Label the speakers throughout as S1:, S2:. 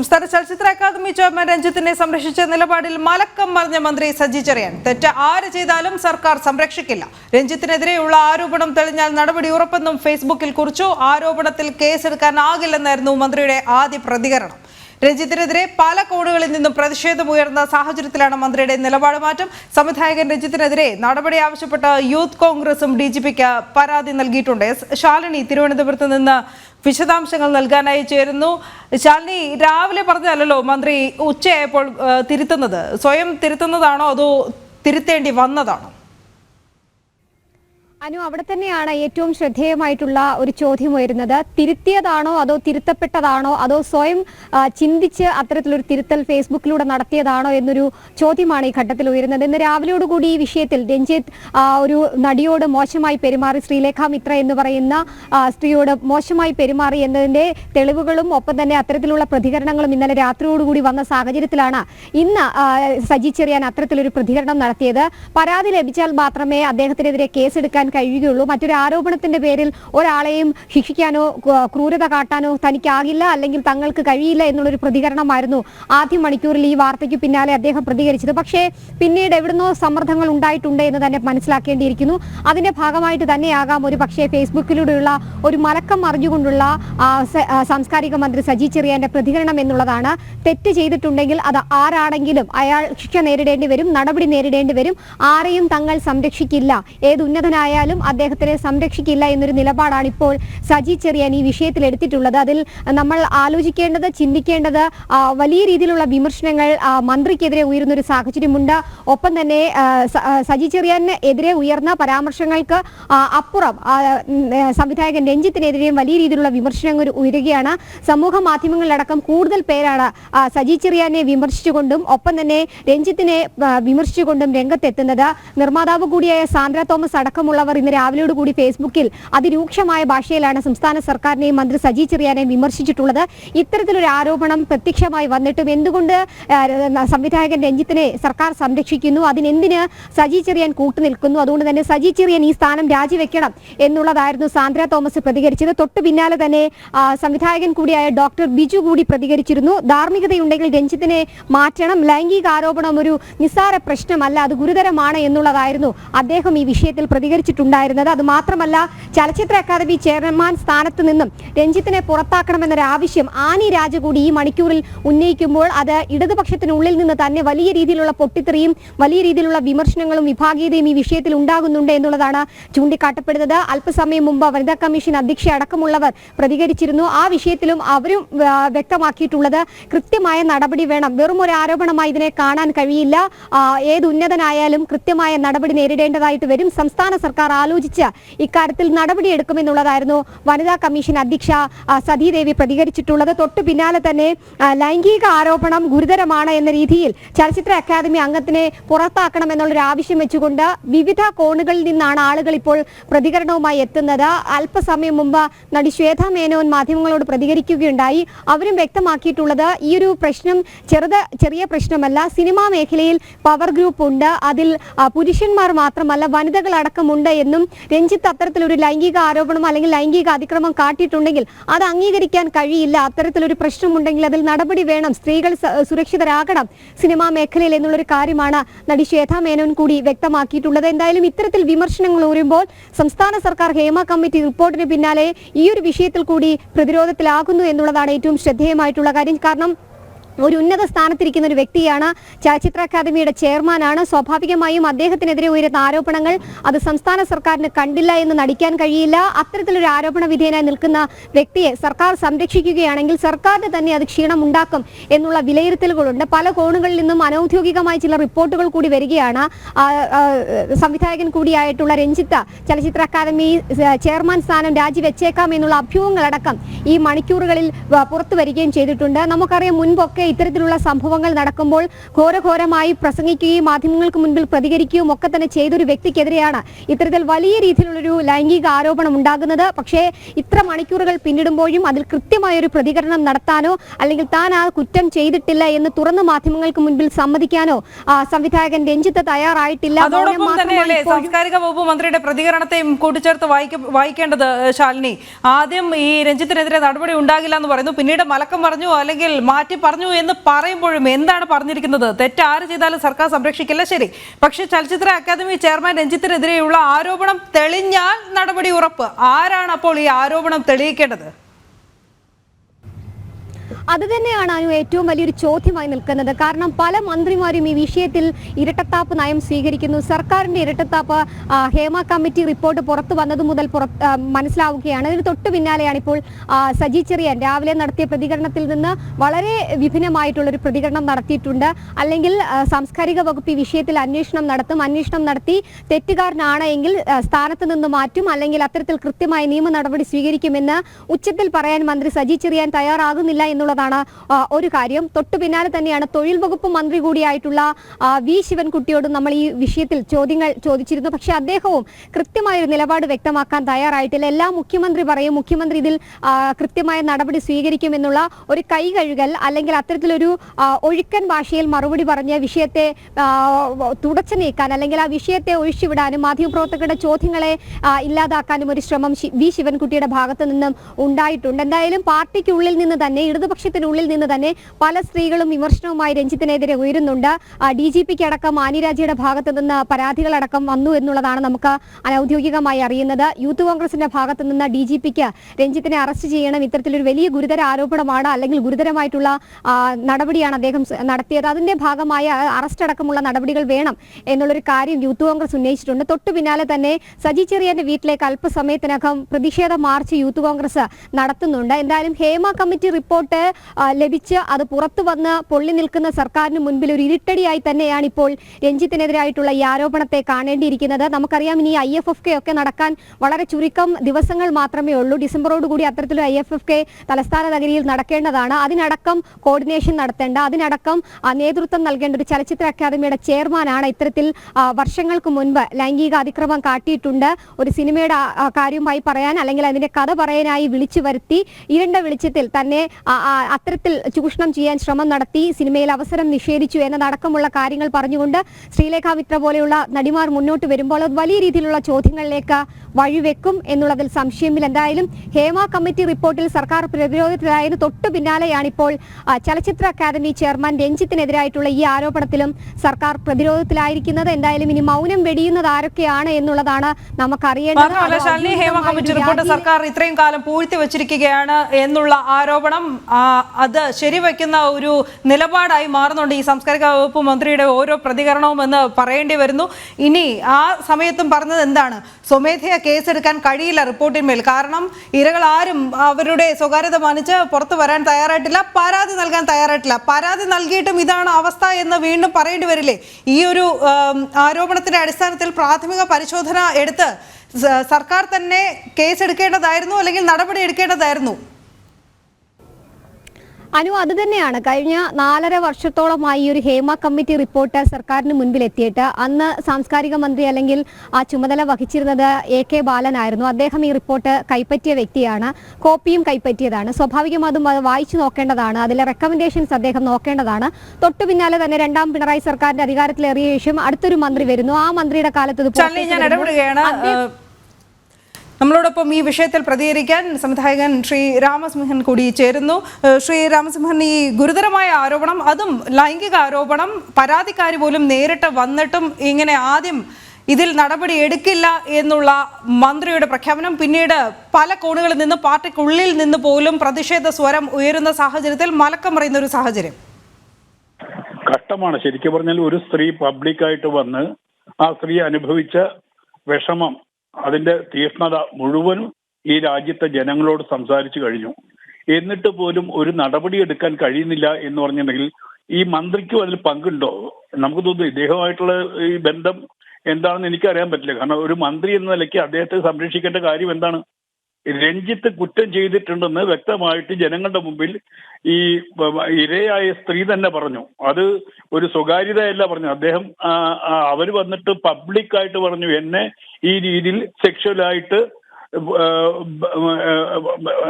S1: സംസ്ഥാന ചലച്ചിത്ര academy chairman രഞ്ജിത്തിനെ സംരക്ഷിച്ച നിലപാടിൽ മലക്കം മറിഞ്ഞ മന്ത്രി സജി ചെറിയാൻ. തെറ്റ് ആര് ചെയ്താലും സർക്കാർ സംരക്ഷിക്കില്ല. രഞ്ജിത്തിനെതിരെയുള്ള ആരോപണം തെളിഞ്ഞാൽ നടപടി ഉറപ്പെന്നും ഫേസ്ബുക്കിൽ കുറിച്ചു. ആരോപണത്തിൽ കേസെടുക്കാനാകില്ലെന്നായിരുന്നു മന്ത്രിയുടെ ആദ്യ പ്രതികരണം. രഞ്ജിത്തിനെതിരെ പല കോണുകളിൽ നിന്നും പ്രതിഷേധം ഉയർന്ന സാഹചര്യത്തിലാണ് മന്ത്രിയുടെ നിലപാട് മാറ്റം. സംവിധായകൻ രഞ്ജിത്തിനെതിരെ നടപടി ആവശ്യപ്പെട്ട് യൂത്ത് കോൺഗ്രസും ഡി പരാതി നൽകിയിട്ടുണ്ട്. ശാലിനി തിരുവനന്തപുരത്ത് നിന്ന് വിശദാംശങ്ങൾ നൽകാനായി ചേരുന്നു. ശാലിനി രാവിലെ പറഞ്ഞതല്ലോ മന്ത്രി ഉച്ചയായപ്പോൾ തിരുത്തുന്നത്. സ്വയം തിരുത്തുന്നതാണോ അതോ തിരുത്തേണ്ടി വന്നതാണോ?
S2: അനു അവിടെ തന്നെയാണ് ഏറ്റവും ശ്രദ്ധേയമായിട്ടുള്ള ഒരു ചോദ്യം വരുന്നത് തിരുത്തിയതാണോ അതോ തിരുത്തപ്പെട്ടതാണോ? അതോ സ്വയം ചിന്തിച്ച് അത്തരത്തിലൊരു തിരുത്തൽ ഫേസ്ബുക്കിലൂടെ നടത്തിയതാണോ എന്നൊരു ചോദ്യമാണ് ഈ ഘട്ടത്തിൽ ഉയരുന്നത്. ഇന്ന് രാവിലെയോടുകൂടി ഈ വിഷയത്തിൽ രഞ്ജിത്ത് ഒരു നടിയോട് മോശമായി പെരുമാറി ശ്രീലേഖ മിത്ര എന്ന് പറയുന്ന സ്ത്രീയോട് മോശമായി പെരുമാറി എന്നതിന്റെ തെളിവുകളും ഒപ്പം തന്നെ അത്തരത്തിലുള്ള പ്രതികരണങ്ങളും ഇന്നലെ രാത്രിയോടുകൂടി വന്ന സാഹചര്യത്തിലാണ് ഇന്ന് സജി ചെറിയാൻ അത്തരത്തിലൊരു പ്രതികരണം നടത്തിയത്. പരാതി ലഭിച്ചാൽ മാത്രമേ അദ്ദേഹത്തിനെതിരെ കേസെടുക്കാൻ കഴിയുകയുള്ളൂ. മറ്റൊരു ആരോപണത്തിന്റെ പേരിൽ ഒരാളെയും ശിക്ഷിക്കാനോ ക്രൂ- ക്രൂരത കാട്ടാനോ തനിക്കാകില്ല അല്ലെങ്കിൽ തങ്ങൾക്ക് കഴിയില്ല എന്നുള്ളൊരു പ്രതികരണമായിരുന്നു ആദ്യ മണിക്കൂറിൽ ഈ വാർത്തയ്ക്ക് പിന്നാലെ അദ്ദേഹം പ്രതികരിച്ചത്. പക്ഷേ പിന്നീട് എവിടുന്നോ സമ്മർദ്ദങ്ങൾ ഉണ്ടായിട്ടുണ്ട് എന്ന് തന്നെ മനസ്സിലാക്കേണ്ടിയിരിക്കുന്നു. അതിന്റെ ഭാഗമായിട്ട് തന്നെയാകാം ഒരു പക്ഷേ ഫേസ്ബുക്കിലൂടെയുള്ള ഒരു മലക്കം ആ, സാംസ്കാരിക മന്ത്രി സജി ചെറിയാന്റെ പ്രതികരണം എന്നുള്ളതാണ്. തെറ്റ് ചെയ്തിട്ടുണ്ടെങ്കിൽ അത് ആരാണെങ്കിലും അയാൾ ശിക്ഷ നേരിടേണ്ടി വരും നടപടി നേരിടേണ്ടി വരും. ആരെയും തങ്ങൾ സംരക്ഷിക്കില്ല. ഏത് ഉന്നതനായാലും അദ്ദേഹത്തിനെ സംരക്ഷിക്കില്ല എന്നൊരു നിലപാടാണ് ഇപ്പോൾ സജി ചെറിയാൻ ഈ വിഷയത്തിൽ എടുത്തിട്ടുള്ളത്. അതിൽ നമ്മൾ ആലോചിക്കേണ്ടത് ചിന്തിക്കേണ്ടത് വലിയ രീതിയിലുള്ള വിമർശനങ്ങൾ മന്ത്രിക്കെതിരെ ഉയരുന്ന ഒരു സാഹചര്യമുണ്ട്. ഒപ്പം തന്നെ സജി ചെറിയാന് എതിരെ ഉയർന്ന പരാമർശങ്ങൾക്ക് അപ്പുറം സംവിധായകൻ രഞ്ജിത്തിനെതിരെയും വലിയ രീതിയിലുള്ള വിമർശനങ്ങൾ ഉയരുകയാണ്. സമൂഹ മാധ്യമങ്ങളിലടക്കം കൂടുതൽ പേരാണ് സജി ചെറിയാനെ വിമർശിച്ചുകൊണ്ടും ഒപ്പം തന്നെ രഞ്ജിത്തിനെ വിമർശിച്ചുകൊണ്ടും രംഗത്തെത്തുന്നത്. നിർമ്മാതാവ് കൂടിയായ സാന്ദ്ര തോമസ് അടക്കമുള്ളവർ ഇന്ന് രാവിലെയോട് കൂടി ഫേസ്ബുക്കിൽ അതിരൂക്ഷമായ ഭാഷയിലാണ് സംസ്ഥാന സർക്കാരിനെയും മന്ത്രി സജി ചെറിയാനെയും വിമർശിച്ചിട്ടുള്ളത്. ഇത്തരത്തിലൊരു ആരോപണം പ്രത്യക്ഷമായി വന്നിട്ടും എന്തുകൊണ്ട് സംവിധായകൻ രഞ്ജിത്തിനെ സർക്കാർ സംരക്ഷിക്കുന്നു? അതിനെന്തിന് സജി ചെറിയാൻ കൂട്ടുനിൽക്കുന്നു അതുകൊണ്ട് തന്നെ സജി ചെറിയാൻ ഈ സ്ഥാനം രാജിവെക്കണം എന്നുള്ളതായിരുന്നു സാന്ദ്ര തോമസ് പ്രതികരിച്ചത്. തൊട്ടു പിന്നാലെ തന്നെ സംവിധായകൻ കൂടിയായ ഡോക്ടർ ബിജു കൂടി പ്രതികരിച്ചിരുന്നു. ധാർമ്മികതയുണ്ടെങ്കിൽ രഞ്ജിത്തിനെ മാറ്റണം. ലൈംഗിക ആരോപണം ഒരു നിസ്സാര പ്രശ്നമല്ല അത് ഗുരുതരമാണ് എന്നുള്ളതായിരുന്നു അദ്ദേഹം ഈ വിഷയത്തിൽ പ്രതികരിച്ചിട്ടുണ്ടായിരുന്നത് അത് മാത്രമല്ല ചലച്ചിത്ര അക്കാദമി ചെയർമാൻ സ്ഥാനത്ത് നിന്നും രഞ്ജിത്തിനെ പുറത്താക്കണമെന്നൊരു ആവശ്യം ആനി രാജ കൂടി ഈ മണിക്കൂറിൽ ഉന്നയിക്കുമ്പോൾ അത് ഇടതുപക്ഷത്തിനുള്ളിൽ നിന്ന് തന്നെ വലിയ രീതിയിലുള്ള പൊട്ടിത്തെറിയും വലിയ രീതിയിലുള്ള വിമർശനങ്ങളും വിഭാഗീയതയും ഈ വിഷയത്തിൽ ഉണ്ടാകുന്നുണ്ട് എന്നുള്ളതാണ് ചൂണ്ടിക്കാട്ടപ്പെടുന്നത്. അല്പസമയം മുമ്പ് വനിതാ കമ്മീഷൻ അധ്യക്ഷ അടക്കമുള്ളവർ പ്രതികരിച്ചിരുന്നു. ആ വിഷയത്തിലും അവരും വ്യക്തമാക്കിയിട്ടുള്ളത് കൃത്യമായ നടപടി വേണം. വെറും ഒരു ആരോപണമായി ഇതിനെ കാണാൻ കഴിയില്ല. ഏത് ഉന്നതനായാലും കൃത്യമായ നടപടി നേരിടേണ്ടതായിട്ട് വരും. സംസ്ഥാന സർക്കാർ ആലോചിച്ച് ഇക്കാര്യത്തിൽ നടപടിയെടുക്കുമെന്നുള്ളതായിരുന്നു വനിതാ കമ്മീഷൻ അധ്യക്ഷ സതീദേവി പ്രതികരിച്ചിട്ടുള്ളത്. തൊട്ടു പിന്നാലെ തന്നെ ലൈംഗിക ആരോപണം ഗുരുതരമാണ് എന്ന രീതിയിൽ ചലച്ചിത്ര അക്കാദമി അംഗത്തിനെ പുറത്താക്കണം എന്നുള്ളൊരു ആവശ്യം വെച്ചുകൊണ്ട് വിവിധ കോണുകളിൽ നിന്നാണ് ആളുകൾ ഇപ്പോൾ പ്രതികരണവുമായി എത്തുന്നത്. അല്പസമയം മുമ്പ് നടി ശ്വേത മേനോൻ മാധ്യമങ്ങളോട് പ്രതികരിക്കുകയുണ്ടായി. അവരും വ്യക്തമാക്കിയിട്ടുള്ളത് ഈ ഒരു പ്രശ്നം ചെറുത് ചെറിയ പ്രശ്നമല്ല സിനിമാ മേഖലയിൽ പവർ ഗ്രൂപ്പ് ഉണ്ട്. അതിൽ പുരുഷന്മാർ മാത്രമല്ല വനിതകൾ അടക്കമുണ്ട് എന്നും രഞ്ജിത്ത് അത്തരത്തിലൊരു ലൈംഗിക ആരോപണം അല്ലെങ്കിൽ ലൈംഗിക അതിക്രമം കാട്ടിയിട്ടുണ്ടെങ്കിൽ അത് അംഗീകരിക്കാൻ കഴിയില്ല. അത്തരത്തിലൊരു പ്രശ്നമുണ്ടെങ്കിൽ അതിൽ നടപടി വേണം. സ്ത്രീകൾ സുരക്ഷിതരാകണം സിനിമാ മേഖലയിൽ എന്നുള്ളൊരു കാര്യമാണ് നടി ശ്വേത മേനോൻ കൂടി വ്യക്തമാക്കിയിട്ടുള്ളത്. എന്തായാലും ഇത്തരത്തിൽ വിമർശനങ്ങൾ ഉയരുമ്പോൾ സംസ്ഥാന സർക്കാർ ഹേമ കമ്മിറ്റി റിപ്പോർട്ടിന് പിന്നാലെ ഈ ഒരു വിഷയത്തിൽ കൂടി പ്രതിരോധത്തിലാകുന്നു എന്നുള്ളതാണ് ഏറ്റവും ശ്രദ്ധേയമായിട്ടുള്ള കാര്യം. കാരണം ഒരു ഉന്നത സ്ഥാനത്തിരിക്കുന്ന ഒരു വ്യക്തിയാണ് ചലച്ചിത്ര അക്കാദമിയുടെ ചെയർമാനാണ്. സ്വാഭാവികമായും അദ്ദേഹത്തിനെതിരെ ഉയരുന്ന ആരോപണങ്ങൾ അത് സംസ്ഥാന സർക്കാരിന് കണ്ടില്ല എന്ന് നടിക്കാൻ കഴിയില്ല. അത്തരത്തിലൊരു ആരോപണ വിധേയനായി നിൽക്കുന്ന വ്യക്തിയെ സർക്കാർ സംരക്ഷിക്കുകയാണെങ്കിൽ സർക്കാരിന് തന്നെ അത് ക്ഷീണമുണ്ടാക്കും എന്നുള്ള വിലയിരുത്തലുകളുണ്ട്. പല കോണുകളിൽ നിന്നും അനൌദ്യോഗികമായ ചില റിപ്പോർട്ടുകൾ കൂടി വരികയാണ്. സംവിധായകൻ കൂടിയായിട്ടുള്ള രഞ്ജിത്ത് ചലച്ചിത്ര അക്കാദമി ചെയർമാൻ സ്ഥാനം രാജിവെച്ചേക്കാം എന്നുള്ള അഭ്യൂഹങ്ങളടക്കം ഈ മണിക്കൂറുകളിൽ പുറത്തു വരികയും ചെയ്തിട്ടുണ്ട്. നമുക്കറിയാം മുൻപൊക്കെ ഒക്കെ ഇത്തരത്തിലുള്ള സംഭവങ്ങൾ നടക്കുമ്പോൾ ഘോരഘോരമായി പ്രസംഗിക്കുകയും മാധ്യമങ്ങൾക്ക് മുൻപിൽ പ്രതികരിക്കുകയും ഒക്കെ തന്നെ ചെയ്തൊരു വ്യക്തിക്കെതിരെയാണ് ഇത്തരത്തിൽ വലിയ രീതിയിലുള്ളൊരു ലൈംഗിക ആരോപണം ഉണ്ടാകുന്നത്. പക്ഷേ ഇത്ര മണിക്കൂറുകൾ പിന്നിടുമ്പോഴും അതിൽ കൃത്യമായ ഒരു പ്രതികരണം നടത്താനോ അല്ലെങ്കിൽ താൻ ആ കുറ്റം ചെയ്തിട്ടില്ല എന്ന് തുറന്ന് മാധ്യമങ്ങൾക്ക് മുൻപിൽ സമ്മതിക്കാനോ ആ, സംവിധായകൻ രഞ്ജിത്ത് തയ്യാറായിട്ടില്ല.
S1: സാംസ്കാരിക വകുപ്പ് മന്ത്രിയുടെ പ്രതികരണത്തെയും കൂട്ടിച്ചേർത്ത് വായിക്ക വായിക്കേണ്ടത് ശാലിനി. ആദ്യം ഈ രഞ്ജിത്തിനെതിരെ നടപടി ഉണ്ടാകില്ല എന്ന് പറയുന്നു. പിന്നീട് മലക്കം പറഞ്ഞു അല്ലെങ്കിൽ മാറ്റി പറഞ്ഞു എന്ന് പറയുമ്പോഴും എന്താണ് പറഞ്ഞിരിക്കുന്നത്? തെറ്റ് ആര് ചെയ്താലും സർക്കാർ സംരക്ഷിക്കില്ല ശരി. പക്ഷേ ചലച്ചിത്ര അക്കാദമി ചെയർമാൻ രഞ്ജിത്തിനെതിരെയുള്ള ആരോപണം തെളിഞ്ഞാൽ നടപടി ഉറപ്പ്. ആരാണ് അപ്പോൾ ഈ ആരോപണം തെളിയിക്കേണ്ടത്?
S2: അത് തന്നെയാണ് അനു ഏറ്റവും വലിയൊരു ചോദ്യമായി നിൽക്കുന്നത്. കാരണം പല മന്ത്രിമാരും ഈ വിഷയത്തിൽ ഇരട്ടത്താപ്പ് നയം സ്വീകരിക്കുന്നു. സർക്കാരിന്റെ ഇരട്ടത്താപ്പ് ഹേമ കമ്മിറ്റി റിപ്പോർട്ട് പുറത്തു വന്നത് മുതൽ മനസ്സിലാവുകയാണ്. ഇതിന് തൊട്ടു പിന്നാലെയാണ് ഇപ്പോൾ സജി ചെറിയാൻ രാവിലെ നടത്തിയ പ്രതികരണത്തിൽ നിന്ന് വളരെ വിഭിന്നമായിട്ടുള്ള ഒരു പ്രതികരണം നടത്തിയിട്ടുണ്ട്. അല്ലെങ്കിൽ സാംസ്കാരിക വകുപ്പ് ഈ വിഷയത്തിൽ അന്വേഷണം നടത്തും. അന്വേഷണം നടത്തി തെറ്റുകാരനാണ് എങ്കിൽ സ്ഥാനത്ത് നിന്ന് മാറ്റും. അല്ലെങ്കിൽ അത്തരത്തിൽ കൃത്യമായ നിയമ നടപടി സ്വീകരിക്കുമെന്ന് ഉച്ചത്തിൽ പറയാൻ മന്ത്രി സജി ചെറിയാൻ തയ്യാറാകുന്നില്ല എന്നുള്ളതാണ് ഒരു കാര്യം. തൊട്ടു പിന്നാലെ തന്നെയാണ് തൊഴിൽ വകുപ്പ് മന്ത്രി കൂടിയായിട്ടുള്ള വി. ശിവൻകുട്ടിയോടും നമ്മൾ ഈ വിഷയത്തിൽ ചോദ്യങ്ങൾ ചോദിച്ചിരുന്നു. പക്ഷേ അദ്ദേഹവും കൃത്യമായ ഒരു നിലപാട് വ്യക്തമാക്കാൻ തയ്യാറായിട്ടില്ല. എല്ലാ മുഖ്യമന്ത്രി പറയും മുഖ്യമന്ത്രി ഇതിൽ കൃത്യമായ നടപടി സ്വീകരിക്കുമെന്നുള്ള ഒരു കൈ കഴുകൽ അല്ലെങ്കിൽ അത്തരത്തിലൊരു ഒഴുക്കൻ ഭാഷയിൽ മറുപടി പറഞ്ഞ് വിഷയത്തെ തുടച്ചു നീക്കാൻ അല്ലെങ്കിൽ ആ വിഷയത്തെ ഒഴിച്ചുവിടാനും മാധ്യമപ്രവർത്തകരുടെ ചോദ്യങ്ങളെ ഇല്ലാതാക്കാനും ഒരു ശ്രമം വി. ശിവൻകുട്ടിയുടെ ഭാഗത്തു നിന്നും ഉണ്ടായിട്ടുണ്ട്. എന്തായാലും പാർട്ടിക്കുള്ളിൽ നിന്ന് തന്നെ ഇടതുപക്ഷത്തിനുള്ളിൽ നിന്ന് തന്നെ പല സ്ത്രീകളും വിമർശനവുമായി രഞ്ജിത്തിനെതിരെ ഉയരുന്നുണ്ട്. ഡി ജി പിക്ക് അടക്കം ആനിരാജയുടെ ഭാഗത്തു നിന്ന് പരാതികളടക്കം വന്നു എന്നുള്ളതാണ് നമുക്ക് അനൌദ്യോഗികമായി അറിയുന്നത്. യൂത്ത് കോൺഗ്രസിന്റെ ഭാഗത്തു നിന്ന് ഡി ജി പിക്ക് രഞ്ജിത്തിനെ അറസ്റ്റ് ചെയ്യണം ഇത്തരത്തിലൊരു വലിയ ഗുരുതര ആരോപണമാണ് അല്ലെങ്കിൽ ഗുരുതരമായിട്ടുള്ള നടപടിയാണ് അദ്ദേഹം നടത്തിയത്. അതിന്റെ ഭാഗമായ അറസ്റ്റ് അടക്കമുള്ള നടപടികൾ വേണം എന്നുള്ളൊരു കാര്യം യൂത്ത് കോൺഗ്രസ് ഉന്നയിച്ചിട്ടുണ്ട്. തൊട്ടു പിന്നാലെ തന്നെ സജി ചെറിയാന്റെ വീട്ടിലേക്ക് അല്പസമയത്തിനകം പ്രതിഷേധ മാർച്ച് യൂത്ത് കോൺഗ്രസ് നടത്തുന്നുണ്ട്. എന്തായാലും ഹേമ കമ്മിറ്റി റിപ്പോർട്ട് ലഭിച്ച് അത് പുറത്തു വന്ന് പൊള്ളി നിൽക്കുന്ന സർക്കാരിന് മുൻപിൽ ഒരു ഇരുട്ടടിയായി തന്നെയാണ് ഇപ്പോൾ രഞ്ജിത്തിനെതിരായിട്ടുള്ള ഈ ആരോപണത്തെ കാണേണ്ടിയിരിക്കുന്നത്. നമുക്കറിയാം ഇനി ഐ എഫ് എഫ് കെ ഒക്കെ നടക്കാൻ വളരെ ചുരുക്കം ദിവസങ്ങൾ മാത്രമേ ഉള്ളൂ. ഡിസംബറോടുകൂടി അത്തരത്തിലൊരു ഐ എഫ് എഫ് കെ തലസ്ഥാന നഗരിയിൽ നടക്കേണ്ടതാണ്. അതിനടക്കം കോർഡിനേഷൻ നടത്തേണ്ട. അതിനടക്കം നേതൃത്വം നൽകേണ്ട ഒരു ചലച്ചിത്ര അക്കാദമിയുടെ ചെയർമാനാണ് ഇത്തരത്തിൽ വർഷങ്ങൾക്ക് മുൻപ് ലൈംഗിക അതിക്രമം കാട്ടിയിട്ടുണ്ട്. ഒരു സിനിമയുടെ കാര്യമായി പറയാൻ അല്ലെങ്കിൽ അതിന്റെ കഥ പറയാനായി വിളിച്ചു വരുത്തി. ഇരണ്ട വെളിച്ചത്തിൽ തന്നെ അത്തരത്തിൽ ചൂഷണം ചെയ്യാൻ ശ്രമം നടത്തി സിനിമയിൽ അവസരം നിഷേധിച്ചു എന്നതടക്കമുള്ള കാര്യങ്ങൾ പറഞ്ഞുകൊണ്ട് ശ്രീലേഖ മിത്ര പോലെയുള്ള നടിമാർ മുന്നോട്ട് വരുമ്പോൾ അത് വലിയ രീതിയിലുള്ള ചോദ്യങ്ങളിലേക്ക് വഴിവെക്കും എന്നുള്ളതിൽ സംശയമില്ല. എന്തായാലും ഹേമ കമ്മിറ്റി റിപ്പോർട്ടിൽ സർക്കാർ പ്രതിരോധത്തിലായതിനു തൊട്ടു പിന്നാലെയാണിപ്പോൾ ചലച്ചിത്ര അക്കാദമി ചെയർമാൻ രഞ്ജിത്തിനെതിരായിട്ടുള്ള ഈ ആരോപണത്തിലും സർക്കാർ പ്രതിരോധത്തിലായിരിക്കുന്നത്. എന്തായാലും ഇനി മൗനം വെടിയുന്നത് ആരൊക്കെയാണ് എന്നുള്ളതാണ് നമുക്കറിയേണ്ടത്.
S1: ഹേമ കമ്മിറ്റി റിപ്പോർട്ട് സർക്കാർ ഇത്രയും കാലം പൂഴ്ത്തി വെച്ചിരിക്കുകയാണ് എന്നുള്ള ആരോപണം ആ, അത് ശരിവെക്കുന്ന ഒരു നിലപാടായി മാറുന്നുണ്ട് ഈ സാംസ്കാരിക വകുപ്പ് മന്ത്രിയുടെ ഓരോ പ്രതികരണവും എന്ന് പറയേണ്ടി വരുന്നു. ഇനി ആ സമയത്തും പറഞ്ഞത് എന്താണ്? സ്വമേധയാ കേസെടുക്കാൻ കഴിയില്ല റിപ്പോർട്ടിന്മേൽ. കാരണം ഇരകൾ ആരും അവരുടെ സ്വകാര്യത മാനിച്ച് പുറത്തു വരാൻ തയ്യാറായിട്ടില്ല പരാതി നൽകാൻ തയ്യാറായിട്ടില്ല. പരാതി നൽകിയിട്ടും ഇതാണ് അവസ്ഥ എന്ന് വീണ്ടും പറയേണ്ടി വരില്ലേ? ഈ ഒരു ആരോപണത്തിന്റെ അടിസ്ഥാനത്തിൽ പ്രാഥമിക പരിശോധന എടുത്ത് സർക്കാർ തന്നെ കേസ് എടുക്കേണ്ടതായിരുന്നു അല്ലെങ്കിൽ നടപടി എടുക്കേണ്ടതായിരുന്നു?
S2: അനു അത് തന്നെയാണ്. കഴിഞ്ഞ നാലര വർഷത്തോളമായി ഈ ഒരു ഹേമ കമ്മിറ്റി റിപ്പോർട്ട് സർക്കാരിന് മുൻപിൽ എത്തിയിട്ട് അന്ന് സാംസ്കാരിക മന്ത്രി അല്ലെങ്കിൽ ആ ചുമതല വഹിച്ചിരുന്നത് എ കെ ബാലനായിരുന്നു. അദ്ദേഹം ഈ റിപ്പോർട്ട് കൈപ്പറ്റിയ വ്യക്തിയാണ്. കോപ്പിയും കൈപ്പറ്റിയതാണ്. സ്വാഭാവികം അതും അത് വായിച്ചു നോക്കേണ്ടതാണ്. അതിലെ റെക്കമെൻഡേഷൻസ് അദ്ദേഹം നോക്കേണ്ടതാണ്. തൊട്ടു പിന്നാലെ തന്നെ രണ്ടാം പിണറായി സർക്കാരിന്റെ അധികാരത്തിലേറിയ ശേഷം അടുത്തൊരു മന്ത്രി വരുന്നു. ആ മന്ത്രിയുടെ കാലത്ത് ഇത്
S1: ചാലി ഞാൻ
S2: പുറത്തേക്ക് വരുന്നു.
S1: ഇടപെടുകയാണ്
S2: അദ്ദേഹം-
S1: ഏഹ്, നമ്മളോടൊപ്പം ഈ വിഷയത്തിൽ പ്രതികരിക്കാൻ സംവിധായകൻ ശ്രീ രാമസിംഹൻ കൂടി ചേരുന്നു. ശ്രീ രാമസിംഹൻ ഈ ഗുരുതരമായ ആരോപണം അതും ലൈംഗിക ആരോപണം പരാതിക്കാരി പോലും നേരിട്ട് വന്നിട്ടും ഇങ്ങനെ ആദ്യം ഇതിൽ നടപടി എടുക്കില്ല എന്നുള്ള മന്ത്രിയുടെ പ്രഖ്യാപനം പിന്നീട് പല കോണുകളിൽ നിന്ന് പാർട്ടിക്കുള്ളിൽ നിന്ന് പോലും പ്രതിഷേധ സ്വരം ഉയരുന്ന സാഹചര്യത്തിൽ മലക്കം പറയുന്ന ഒരു സാഹചര്യം.
S3: ഘട്ടമാണ് ശരിക്കും പറഞ്ഞാൽ ഒരു സ്ത്രീ പബ്ലിക്കായിട്ട് വന്ന് ആ സ്ത്രീ അനുഭവിച്ച വിഷമം അതിന്റെ തീഷ്ണത മുഴുവനും ഈ രാജ്യത്തെ ജനങ്ങളോട് സംസാരിച്ചു കഴിഞ്ഞു. എന്നിട്ട് പോലും ഒരു നടപടി എടുക്കാൻ കഴിയുന്നില്ല എന്ന് പറഞ്ഞിട്ടുണ്ടെങ്കിൽ ഈ മന്ത്രിക്കും അതിൽ പങ്കുണ്ടോ? നമുക്ക് തോന്നുന്നു ഇദ്ദേഹമായിട്ടുള്ള ഈ ബന്ധം എന്താണെന്ന് എനിക്കറിയാൻ പറ്റില്ല. കാരണം ഒരു മന്ത്രി എന്ന നിലയ്ക്ക് അദ്ദേഹത്തെ സംരക്ഷിക്കേണ്ട കാര്യം എന്താണ്? രഞ്ജിത്ത് കുറ്റം ചെയ്തിട്ടുണ്ടെന്ന് വ്യക്തമായിട്ട് ജനങ്ങളുടെ മുമ്പിൽ ഈ ഇരയായ സ്ത്രീ തന്നെ പറഞ്ഞു. അത് ഒരു സ്വകാര്യതയല്ല പറഞ്ഞു. അദ്ദേഹം അവർ വന്നിട്ട് പബ്ലിക്കായിട്ട് പറഞ്ഞു എന്നെ ഈ രീതിയിൽ സെക്ഷലായിട്ട്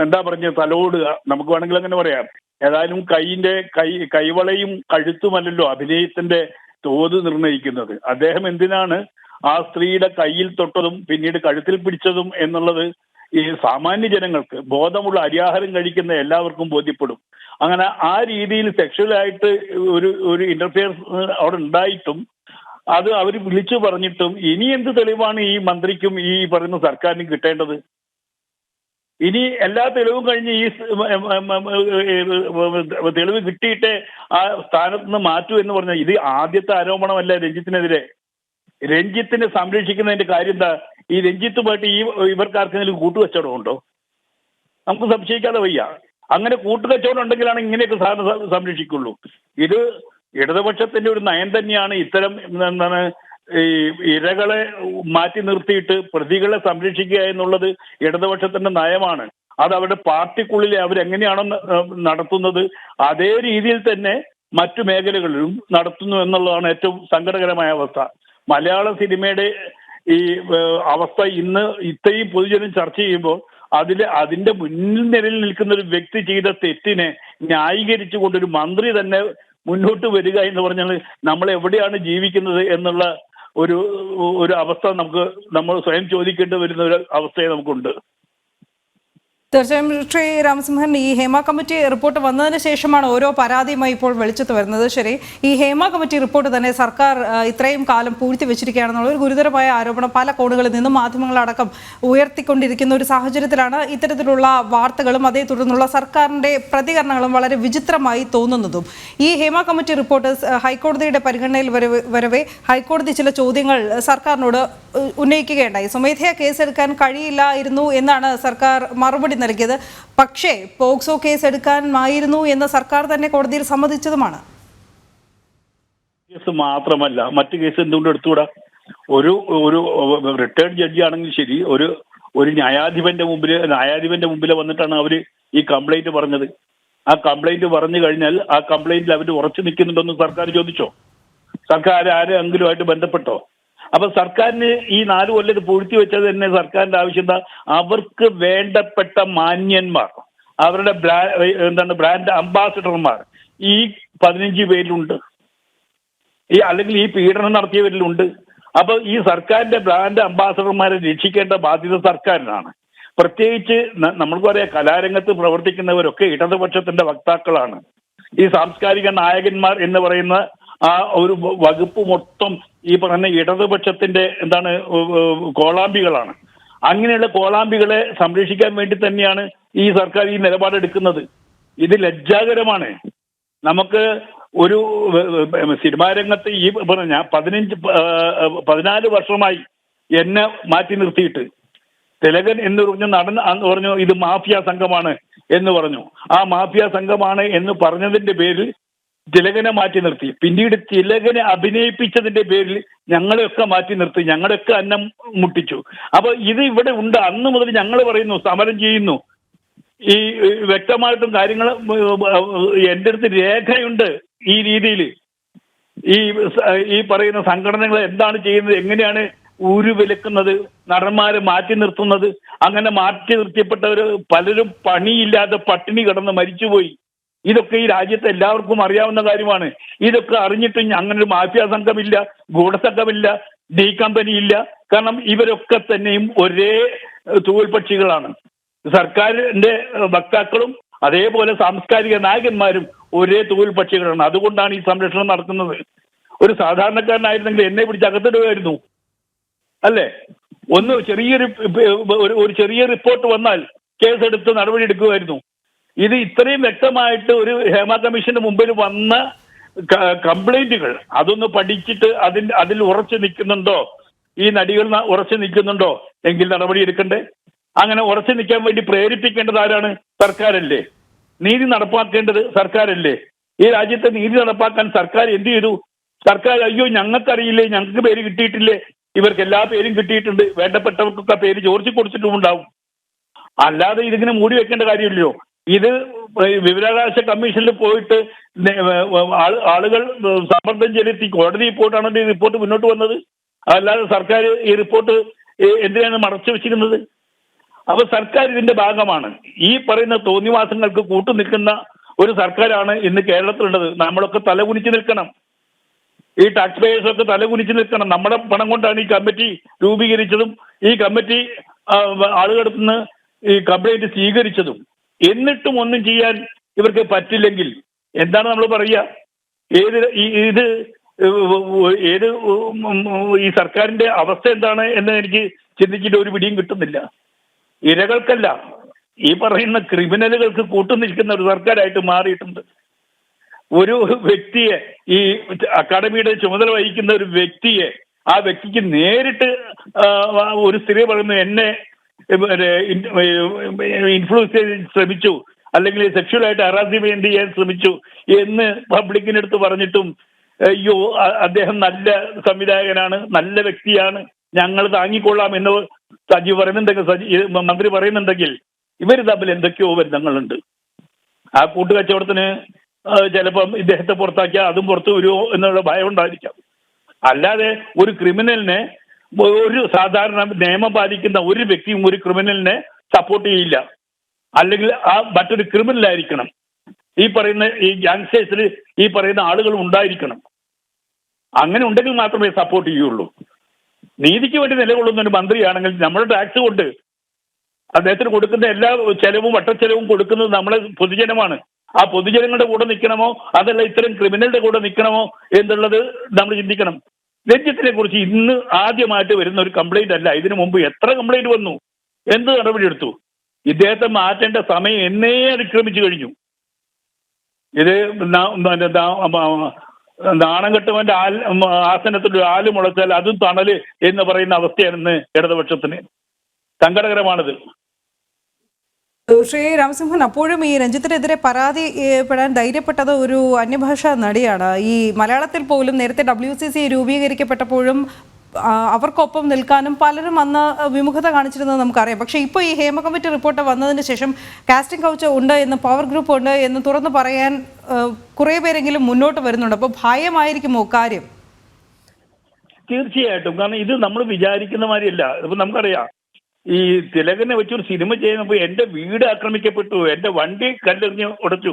S3: എന്താ പറഞ്ഞ തലോടുക. നമുക്ക് വേണമെങ്കിൽ അങ്ങനെ പറയാം. ഏതായാലും കൈയിന്റെ കൈ കൈവളയും കഴുത്തുമല്ലല്ലോ അഭിനയത്തിന്റെ തോത് നിർണയിക്കുന്നത് അദ്ദേഹം എന്തിനാണ് ആ സ്ത്രീയുടെ കയ്യിൽ തൊട്ടതും പിന്നീട് കഴുത്തിൽ പിടിച്ചതും എന്നുള്ളത് ഈ സാമാന്യ ജനങ്ങൾക്ക് ബോധമുള്ള അരിയാഹാരം കഴിക്കുന്ന എല്ലാവർക്കും ബോധ്യപ്പെടും. അങ്ങനെ ആ രീതിയിൽ സെക്ഷലായിട്ട് ഒരു ഒരു ഇന്റർഫിയർസ് അവിടെ ഉണ്ടായിട്ടും അത് അവർ വിളിച്ചു പറഞ്ഞിട്ടും ഇനി എന്ത് തെളിവാണ് ഈ മന്ത്രിക്കും ഈ പറയുന്ന സർക്കാരിനും കിട്ടേണ്ടത്? ഇനി എല്ലാ തെളിവും കഴിഞ്ഞ് ഈ തെളിവ് കിട്ടിയിട്ട് ആ സ്ഥാനത്ത് നിന്ന് മാറ്റൂ എന്ന് പറഞ്ഞാൽ ഇത് ആദ്യത്തെ ആരോപണമല്ല രഞ്ജിത്തിനെതിരെ. രഞ്ജിത്തിനെ സംരക്ഷിക്കുന്നതിന്റെ കാര്യം എന്താ? ഈ രഞ്ജിത്തുമായിട്ട് ഈ ഇവർക്ക് ആർക്കെങ്കിലും കൂട്ടുകച്ചവടം ഉണ്ടോ? നമുക്ക് സംശയിക്കാതെ വയ്യ. അങ്ങനെ കൂട്ടുകച്ചവടം ഉണ്ടെങ്കിലാണ് ഇങ്ങനെയൊക്കെ സാധനം സംരക്ഷിക്കുള്ളൂ. ഇത് ഇടതുപക്ഷത്തിന്റെ ഒരു നയം തന്നെയാണ് ഇത്തരം എന്താണ് ഈ ഇരകളെ മാറ്റി നിർത്തിയിട്ട് പ്രതികളെ സംരക്ഷിക്കുക എന്നുള്ളത് ഇടതുപക്ഷത്തിന്റെ നയമാണ്. അത് അവരുടെ പാർട്ടിക്കുള്ളിൽ അവരെങ്ങനെയാണോ നടത്തുന്നത് അതേ രീതിയിൽ തന്നെ മറ്റു മേഖലകളിലും നടത്തുന്നു എന്നുള്ളതാണ് ഏറ്റവും സങ്കടകരമായ അവസ്ഥ. മലയാള സിനിമയുടെ ഈ അവസ്ഥ ഇന്ന് ഇത്രയും പൊതുജനം ചർച്ച ചെയ്യുമ്പോൾ അതിൽ അതിന്റെ മുന്നിൽ നിരയിൽ നിൽക്കുന്ന ഒരു വ്യക്തി ചെയ്ത തെറ്റിനെ ന്യായീകരിച്ചു കൊണ്ടൊരു മന്ത്രി തന്നെ മുന്നോട്ട് വരിക എന്ന് പറഞ്ഞാൽ നമ്മൾ എവിടെയാണ് ജീവിക്കുന്നത് എന്നുള്ള ഒരു ഒരു അവസ്ഥ നമുക്ക് നമ്മൾ സ്വയം ചോദിക്കേണ്ടി വരുന്ന ഒരു അവസ്ഥയെ നമുക്കുണ്ട്.
S1: തീർച്ചയായും ശ്രീ രാമസിംഹൻ ഈ ഹേമ കമ്മിറ്റി റിപ്പോർട്ട് വന്നതിന് ശേഷമാണ് ഓരോ പരാതിയുമായി ഇപ്പോൾ വെളിച്ചത്ത് വരുന്നത്. ശരി ഈ ഹേമ കമ്മിറ്റി റിപ്പോർട്ട് തന്നെ സർക്കാർ ഇത്രയും കാലം പൂഴ്ത്തി വെച്ചിരിക്കുകയാണെന്നുള്ള ഒരു ഗുരുതരമായ ആരോപണം പല കോണുകളിൽ നിന്നും മാധ്യമങ്ങളടക്കം ഉയർത്തിക്കൊണ്ടിരിക്കുന്ന ഒരു സാഹചര്യത്തിലാണ് ഇത്തരത്തിലുള്ള വാർത്തകളും അതേ തുടർന്നുള്ള സർക്കാരിന്റെ പ്രതികരണങ്ങളും വളരെ വിചിത്രമായി തോന്നുന്നതും. ഈ ഹേമ കമ്മിറ്റി റിപ്പോർട്ട് ഹൈക്കോടതിയുടെ പരിഗണനയിൽ വരവെ ഹൈക്കോടതി ചില ചോദ്യങ്ങൾ സർക്കാരിനോട് ഉന്നയിക്കുകയുണ്ടായി. സ്വമേധയാ കേസെടുക്കാൻ കഴിയില്ലായിരുന്നു എന്നാണ് സർക്കാർ മറുപടി നൽകിയത്. പക്ഷേ പോക്സോ കേസ് എടുക്കാനായിരുന്നു എന്ന് സർക്കാർ തന്നെ കോടതിയിൽ സമ്മതിച്ചതുമാണ്.
S3: കേസ് മാത്രമല്ല മറ്റു കേസ് എന്തുകൊണ്ട് എടുത്തുകൂടാ? ഒരു ഒരു റിട്ടയർഡ് ജഡ്ജി ആണെങ്കിൽ ശരി ഒരു ഒരു ന്യായാധിപന്റെ മുമ്പിൽ ന്യായാധിപന്റെ മുമ്പിൽ വന്നിട്ടാണ് അവർ ഈ കംപ്ലൈന്റ് പറഞ്ഞത്. ആ കംപ്ലൈന്റ് പറഞ്ഞു കഴിഞ്ഞാൽ ആ കംപ്ലൈന്റിൽ അവർ ഉറച്ചു നിൽക്കുന്നുണ്ടെന്ന് സർക്കാർ ചോദിച്ചോ? സർക്കാർ ആരെങ്കിലുമായിട്ട് ബന്ധപ്പെട്ടോ? അപ്പൊ സർക്കാരിന് ഈ നാല് കൊല്ലത്ത് പൂഴ്ത്തി വെച്ചത് തന്നെ സർക്കാരിന്റെ ആവശ്യം എന്താ? അവർക്ക് വേണ്ടപ്പെട്ട മാന്യന്മാർ അവരുടെ എന്താണ് ബ്രാൻഡ് അംബാസിഡർമാർ ഈ പതിനഞ്ച് പേരിലുണ്ട്. ഈ അല്ലെങ്കിൽ ഈ പീഡനം നടത്തിയവരിലുണ്ട്. അപ്പൊ ഈ സർക്കാരിന്റെ ബ്രാൻഡ് അംബാസഡർമാരെ രക്ഷിക്കേണ്ട ബാധ്യത സർക്കാരിനാണ്. പ്രത്യേകിച്ച് നമ്മൾക്ക് പറയാം കലാരംഗത്ത് പ്രവർത്തിക്കുന്നവരൊക്കെ ഇടതുപക്ഷത്തിന്റെ വക്താക്കളാണ്. ഈ സാംസ്കാരിക നായകന്മാർ എന്ന് പറയുന്ന ആ ഒരു വകുപ്പ് മൊത്തം ഈ പറഞ്ഞ ഇടതുപക്ഷത്തിന്റെ എന്താണ് കോളാമ്പികളാണ്. അങ്ങനെയുള്ള കോളാമ്പികളെ സംരക്ഷിക്കാൻ വേണ്ടി തന്നെയാണ് ഈ സർക്കാർ ഈ നിലപാടെടുക്കുന്നത്. ഇത് ലജ്ജാകരമാണ്. നമുക്ക് ഒരു സിനിമാ രംഗത്ത് ഈ പറഞ്ഞ പതിനഞ്ച് പതിനാല് വർഷമായി എന്നെ മാറ്റി നിർത്തിയിട്ട്. തിലകൻ എന്ന് പറഞ്ഞു നടൻ പറഞ്ഞു ഇത് മാഫിയ സംഘമാണ് എന്ന് പറഞ്ഞു. ആ മാഫിയ സംഘമാണ് എന്ന് പറഞ്ഞതിന്റെ പേരിൽ തിലകനെ മാറ്റി നിർത്തി. പിന്നീട് തിലകനെ അഭിനയിപ്പിച്ചതിന്റെ പേരിൽ ഞങ്ങളെയൊക്കെ മാറ്റി നിർത്തി. ഞങ്ങളെയൊക്കെ അന്നം മുട്ടിച്ചു. അപ്പൊ ഇത് ഇവിടെ ഉണ്ട്. അന്ന് മുതൽ ഞങ്ങൾ പറയുന്നു സമരം ചെയ്യുന്നു. ഈ വ്യക്തമായിട്ടും കാര്യങ്ങൾ എന്റെ അടുത്ത് രേഖയുണ്ട് ഈ രീതിയിൽ. ഈ ഈ പറയുന്ന സംഘടനകൾ എന്താണ് ചെയ്യുന്നത് എങ്ങനെയാണ് ഉരുവിലക്കുന്നത് നടന്മാരെ മാറ്റി നിർത്തുന്നത് അങ്ങനെ മാറ്റി നിർത്തിയപ്പെട്ടവർ പലരും പണിയില്ലാതെ പട്ടിണി കിടന്ന് മരിച്ചുപോയി. ഇതൊക്കെ ഈ രാജ്യത്ത് എല്ലാവർക്കും അറിയാവുന്ന കാര്യമാണ്. ഇതൊക്കെ അറിഞ്ഞിട്ട് അങ്ങനെ ഒരു മാഫിയ സംഘമില്ല ഗൂഢസംഘമില്ല ഡി കമ്പനി ഇല്ല. കാരണം ഇവരൊക്കെ തന്നെയും ഒരേ തൂവൽപക്ഷികളാണ് സർക്കാരിന്റെ വക്താക്കളും അതേപോലെ സാംസ്കാരിക നായകന്മാരും ഒരേ തൂവൽപക്ഷികളാണ് അതുകൊണ്ടാണ് ഈ സംരക്ഷണം നടത്തുന്നത് ഒരു സാധാരണക്കാരനായിരുന്നെങ്കിൽ എന്നെ പിടിച്ച് അകത്തിടുമായിരുന്നു അല്ലേ? ഒന്ന് ചെറിയൊരു ഒരു ചെറിയ റിപ്പോർട്ട് വന്നാൽ കേസെടുത്ത് നടപടി എടുക്കുമായിരുന്നു ഇത് ഇത്രയും വ്യക്തമായിട്ട് ഒരു ഹേമ കമ്മീഷന് മുമ്പിൽ വന്ന കംപ്ലൈന്റുകൾ അതൊന്ന് പഠിച്ചിട്ട് അതിൽ അതിൽ ഉറച്ചു നിൽക്കുന്നുണ്ടോ? ഈ നടികൾ ഉറച്ചു നിൽക്കുന്നുണ്ടോ? എങ്കിൽ നടപടി എടുക്കണ്ടേ? അങ്ങനെ ഉറച്ചു നിൽക്കാൻ വേണ്ടി പ്രേരിപ്പിക്കേണ്ടത് ആരാണ്? സർക്കാരല്ലേ. നീതി നടപ്പാക്കേണ്ടത് സർക്കാരല്ലേ. ഈ രാജ്യത്തെ നീതി നടപ്പാക്കാൻ സർക്കാർ എന്ത് ചെയ്തു? സർക്കാർ അയ്യോ ഞങ്ങൾക്കറിയില്ലേ ഞങ്ങൾക്ക് പേര് കിട്ടിയിട്ടില്ലേ. ഇവർക്ക് എല്ലാ പേരും കിട്ടിയിട്ടുണ്ട്. വേണ്ടപ്പെട്ടവർക്കൊക്കെ പേര് ചോദിച്ചു കൊടുത്തിട്ടുമുണ്ടാവും. അല്ലാതെ ഇതിങ്ങനെ മൂടി വെക്കേണ്ട കാര്യമില്ലല്ലോ ഇത് വിവരാവകാശ കമ്മീഷനിൽ പോയിട്ട് ആളുകൾ സമ്മർദ്ദം ചെലുത്തി കോടതിയിൽ പോയിട്ടാണ് ഈ റിപ്പോർട്ട് മുന്നോട്ട് വന്നത്? അല്ലാതെ സർക്കാർ ഈ റിപ്പോർട്ട് എന്തിനാണ് മറച്ചു വെച്ചിരുന്നത്? അപ്പൊ സർക്കാർ ഇതിന്റെ ഭാഗമാണ്. ഈ പറയുന്ന തോന്നിവാസങ്ങൾക്ക് കൂട്ടു നിൽക്കുന്ന ഒരു സർക്കാരാണ് ഇന്ന് കേരളത്തിലുള്ളത്. നമ്മളൊക്കെ തലകുനിച്ച് നിൽക്കണം. ഈ ടാക്സ് പേയേഴ്സൊക്കെ തലകുനിച്ച് നിൽക്കണം. നമ്മുടെ പണം കൊണ്ടാണ് ഈ കമ്മിറ്റി രൂപീകരിച്ചതും ഈ കമ്മിറ്റി ആ, ആളുകളുടെ നിന്ന് ഈ കംപ്ലൈന്റ് സ്വീകരിച്ചതും. എന്നിട്ടും ഒന്നും ചെയ്യാൻ ഇവർക്ക് പറ്റില്ലെങ്കിൽ എന്താണ് നമ്മൾ പറയുക? ഏത് ഇത് ഏത് ഈ സർക്കാരിന്റെ അവസ്ഥ എന്താണ് എന്ന് എനിക്ക് ചിന്തിച്ചിട്ട് ഒരു പിടിയും കിട്ടുന്നില്ല. ഇരകൾക്കല്ല ഈ പറയുന്ന ക്രിമിനലുകൾക്ക് കൂട്ടു നിൽക്കുന്ന ഒരു സർക്കാരായിട്ട് മാറിയിട്ടുണ്ട്. ഒരു വ്യക്തിയെ ഈ അക്കാഡമിയുടെ ചുമതല വഹിക്കുന്ന ഒരു വ്യക്തിയെ ആ വ്യക്തിക്ക് നേരിട്ട് ഒരു സ്ത്രീ പറയുന്നു എന്നെ ഇൻഫ്ലുവൻസ് ചെയ്യാൻ ശ്രമിച്ചു. അല്ലെങ്കിൽ സെക്ഷുവലായിട്ട് ഹറാസ്മെന്റ് ചെയ്യാൻ ശ്രമിച്ചു എന്ന് പബ്ലിക്കിനടുത്ത് പറഞ്ഞിട്ടും അയ്യോ അദ്ദേഹം നല്ല സംവിധായകനാണ് നല്ല വ്യക്തിയാണ് ഞങ്ങൾ താങ്ങിക്കൊള്ളാം എന്ന് സജീവ് പറയുന്നുണ്ടെങ്കിൽ സജീവ് മന്ത്രി പറയുന്നുണ്ടെങ്കിൽ ഇവർ തമ്മിൽ എന്തൊക്കെയോ ബന്ധങ്ങളുണ്ട്. ആ കൂട്ടുകച്ചവടത്തിന് ചിലപ്പം ഇദ്ദേഹത്തെ പുറത്താക്കിയാൽ അതും പുറത്തു വരുമോ എന്നുള്ള ഭയം ഉണ്ടായിരിക്കാം. അല്ലാതെ ഒരു ക്രിമിനലിനെ ഒരു സാധാരണ നിയമം പാലിക്കുന്ന ഒരു വ്യക്തിയും ഒരു ക്രിമിനലിനെ സപ്പോർട്ട് ചെയ്യില്ല. അല്ലെങ്കിൽ ആ മറ്റൊരു ക്രിമിനൽ ആയിരിക്കണം. ഈ പറയുന്ന ഈ ഗ്യാങ്സ്റ്റേഴ്സിൽ ഈ പറയുന്ന ആളുകൾ ഉണ്ടായിരിക്കണം. അങ്ങനെ ഉണ്ടെങ്കിൽ മാത്രമേ സപ്പോർട്ട് ചെയ്യുള്ളൂ. നീതിക്ക് വേണ്ടി നിലകൊള്ളുന്ന ഒരു മന്ത്രിയാണെങ്കിൽ നമ്മുടെ ടാക്സ് കൊണ്ട് അദ്ദേഹത്തിന് കൊടുക്കുന്ന എല്ലാ ചെലവും വട്ടച്ചെലവും കൊടുക്കുന്നത് നമ്മളെ പൊതുജനമാണ്. ആ പൊതുജനങ്ങളുടെ കൂടെ നിൽക്കണമോ? അതല്ല ഇത്തരം ക്രിമിനലിന്റെ കൂടെ നിൽക്കണമോ എന്നുള്ളത് നമ്മൾ ചിന്തിക്കണം. രഞ്ജിത്തിനെ കുറിച്ച് ഇന്ന് ആദ്യമായിട്ട് വരുന്ന ഒരു കംപ്ലൈന്റ് അല്ല. ഇതിനു മുമ്പ് എത്ര കംപ്ലൈന്റ് വന്നു? എന്ത് നടപടിയെടുത്തു ഇദ്ദേഹത്തെ മാറ്റേണ്ട സമയം എന്നേ അതിക്രമിച്ചു കഴിഞ്ഞു. ഇത് നാണം കെട്ടവന്റെ ആൽ ആസനത്തിൽ ആൽ മുളച്ചാൽ അതും തണൽ എന്ന് പറയുന്ന അവസ്ഥയാണ് ഇന്ന് ഇടതുപക്ഷത്തിന്. സങ്കടകരമാണിത്.
S1: ശ്രീ രാമസിംഹൻ അപ്പോഴും ഈ രഞ്ജിത്തിനെതിരെ പരാതി ഏ, പെടാൻ ധൈര്യപ്പെട്ടത് ഒരു അന്യഭാഷാ നടിയാണ്. ഈ മലയാളത്തിൽ പോലും നേരത്തെ ഡബ്ല്യു സി സി രൂപീകരിക്കപ്പെട്ടപ്പോഴും അവർക്കൊപ്പം നിൽക്കാനും പലരും അന്ന് വിമുഖത കാണിച്ചിരുന്നത് നമുക്കറിയാം. പക്ഷേ ഇപ്പോൾ ഈ ഹേമ കമ്മിറ്റി റിപ്പോർട്ട് വന്നതിന് ശേഷം കാസ്റ്റിംഗ് കൗച്ച് ഉണ്ട് എന്ന് പവർ ഗ്രൂപ്പ് ഉണ്ട് എന്ന് തുറന്നു പറയാൻ കുറേ പേരെങ്കിലും മുന്നോട്ട് വരുന്നുണ്ട്. അപ്പോൾ ഭയമായിരിക്കുമോ കാര്യം?
S3: തീർച്ചയായിട്ടും. കാരണം ഇത് നമ്മൾ വിചാരിക്കുന്ന മാതിരിയല്ല. ഇപ്പം നമുക്കറിയാം. ഈ തിലകനെ വെച്ചൊരു സിനിമ ചെയ്യുമ്പോൾ എന്റെ വീട് ആക്രമിക്കപ്പെട്ടു എന്റെ വണ്ടി കല്ലെറിഞ്ഞ് ഉടച്ചു.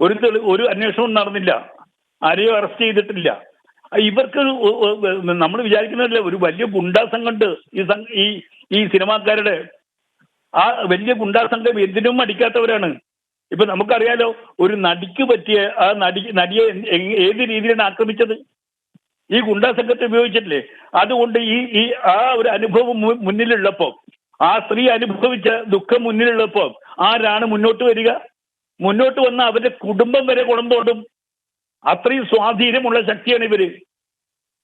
S3: ഒരു തെളി ഒരു അന്വേഷണവും നടന്നില്ല. ആരെയും അറസ്റ്റ് ചെയ്തിട്ടില്ല. ഇവർക്ക് നമ്മൾ വിചാരിക്കുന്നില്ല ഒരു വലിയ ഗുണ്ടാ സംഘമുണ്ട് ഈ ഈ ഈ സിനിമാക്കാരുടെ ആ വലിയ ഗുണ്ടാ സംഘം എന്തിനും അടിക്കാത്തവരാണ് ഇപ്പൊ നമുക്കറിയാലോ ഒരു നടിക്ക് പറ്റിയ ആ നടി നടിയെ ഏത് രീതിയിലാണ് ആക്രമിച്ചത്? ഈ ഗുണ്ടാ സംഘത്തെ ഉപയോഗിച്ചിട്ടില്ലേ? അതുകൊണ്ട് ഈ ഈ ആ ഒരു അനുഭവം മുന്നിലുള്ളപ്പോൾ ആ സ്ത്രീ അനുഭവിച്ച ദുഃഖം മുന്നിലുള്ളപ്പോൾ ആരാണ് മുന്നോട്ട് വരിക? മുന്നോട്ട് വന്ന അവരുടെ കുടുംബം വരെ കുളമ്പോടും. അത്രയും സ്വാധീനമുള്ള ശക്തിയാണ് ഇവർ.